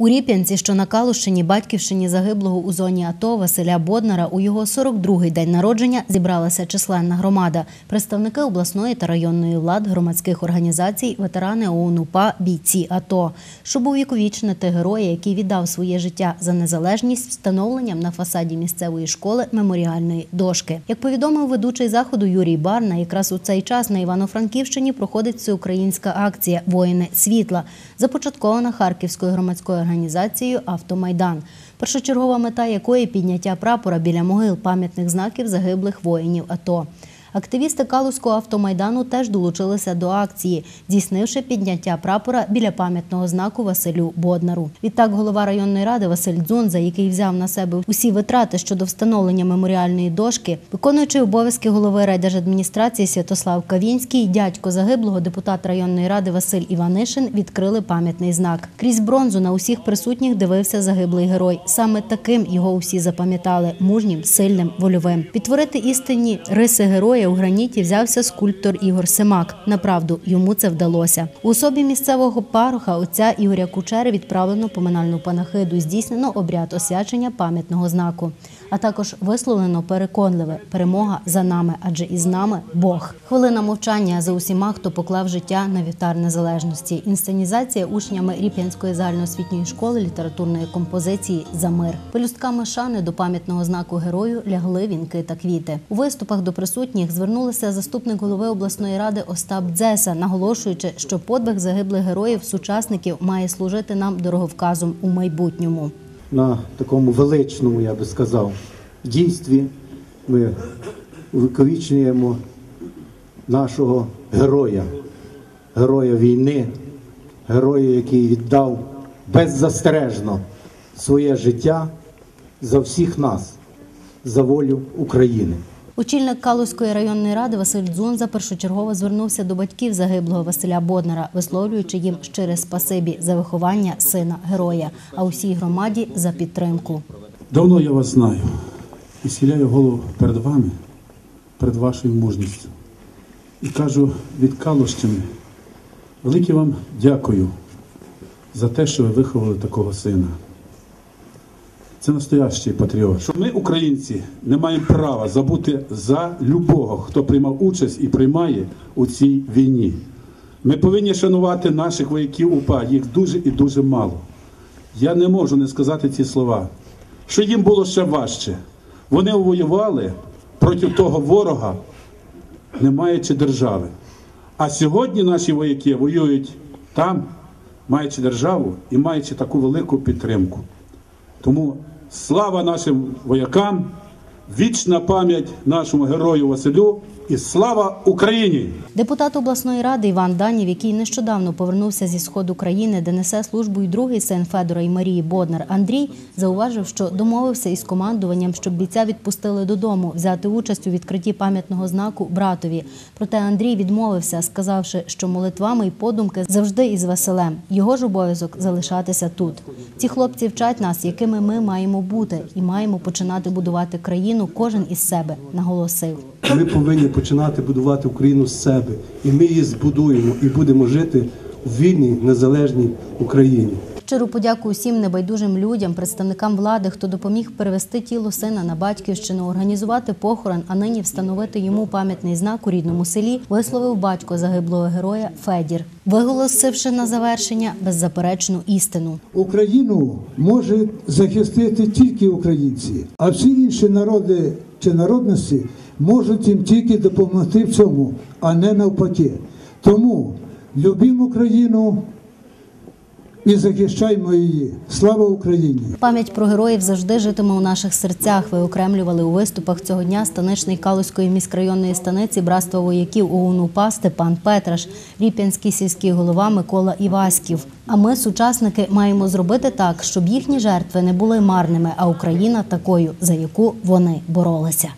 У Ріп'янці, що на Калущині, батьківщині загиблого у зоні АТО Василя Боднара, у його 42-й день народження зібралася численна громада, представники обласної та районної влад, громадських організацій, ветерани ОУН УПА, бійці АТО, щоб увіковічнити героя, який віддав своє життя за незалежність встановленням на фасаді місцевої школи меморіальної дошки. Як повідомив ведучий заходу Юрій Барна, якраз у цей час на Івано-Франківщині проходить всеукраїнська акція Воїни світла, започаткована Харківською громадською Автомайдан, першочергова мета якої підняття прапора біля могил пам'ятних знаків загиблих воїнів АТО. Активісти Калузького автомайдану теж долучилися до акції, здійснивши підняття прапора біля пам'ятного знаку Василю Боднару. Відтак, голова районної ради Василь Дзунза, який взяв на себе усі витрати щодо встановлення меморіальної дошки, виконуючи обов'язки голови райдержадміністрації Святослав Кавінський, дядько загиблого депутат районної ради Василь Іванишин відкрили пам'ятний знак. Крізь бронзу на усіх присутніх дивився загиблий герой. Саме таким його усі запам'ятали мужнім, сильним, вольовим. Підтворити істинні риси героя у граніті взявся скульптор Ігор Семак. Направду йому це вдалося. У особі місцевого пароха отця Ігоря Кучери відправлено поминальну панахиду. Здійснено обряд освячення пам'ятного знаку. А також висловлено переконливе перемога за нами, адже із нами Бог. Хвилина мовчання за усіма, хто поклав життя на вівтар незалежності. Інсценізація учнями Ріп'янської загальноосвітньої школи літературної композиції за мир. Пелюстками шани до пам'ятного знаку герою лягли вінки та квіти. У виступах до присутніх звернулися заступник голови обласної ради Остап Дзеса, наголошуючи, що подвиг загиблих героїв сучасників має служити нам дороговказом у майбутньому. на такому величному, я би сказав, дійстві ми увіковічнюємо нашого героя, героя війни, героя, який віддав беззастережно своє життя за всіх нас, за волю України. Очільник Калузької районної ради Василь Дзунза першочергово звернувся до батьків загиблого Василя Боднара, висловлюючи їм щире спасибі за виховання сина героя, а усій громаді за підтримку. Давно я вас знаю і схиляю голову перед вами, перед вашою мужністю. І кажу від Калущини, велике вам дякую за те, що ви виховали такого сина. Це настоящий патріот. Що ми, українці, не маємо права забути за любого, хто приймав участь і приймає у цій війні. Ми повинні шанувати наших вояків УПА, їх дуже і дуже мало. Я не можу не сказати ці слова, що їм було ще важче. Вони воювали проти того ворога, не маючи держави. А сьогодні наші вояки воюють там, маючи державу і маючи таку велику підтримку. Тому слава нашим воякам, вічна пам'ять нашому герою Василю і слава Україні! Депутат обласної ради Іван Данів, який нещодавно повернувся зі сходу країни, де несе службу й другий син Федора і Марії Боднар Андрій, зауважив, що домовився із командуванням, щоб бійця відпустили додому, взяти участь у відкритті пам'ятного знаку братові. Проте Андрій відмовився, сказавши, що молитвами й подумки завжди із Василем. Його ж обов'язок залишатися тут. Ці хлопці вчать нас, якими ми маємо бути, і маємо починати будувати країну кожен із себе, наголосив. Ми повинні починати будувати Україну з себе, і ми її збудуємо і будемо жити в вільній незалежній Україні. Щиру подяку усім небайдужим людям, представникам влади, хто допоміг перевести тіло сина на батьківщину, організувати похорон, а нині встановити йому пам'ятний знак у рідному селі, висловив батько загиблого героя Федір, виголосивши на завершення беззаперечну істину. Україну може захистити тільки українці, а всі інші народи чи народності можуть їм тільки допомогти в цьому, а не навпаки. Тому любімо Україну і захищаймо її. Слава Україні! Пам'ять про героїв завжди житиме у наших серцях. Виокремлювали у виступах цього дня станичний Калузької міськрайонної станиці братства вояків ОУН-УПА Степан Петраш, Ріп'янський сільський голова Микола Іваськів. А ми, сучасники, маємо зробити так, щоб їхні жертви не були марними, а Україна такою, за яку вони боролися.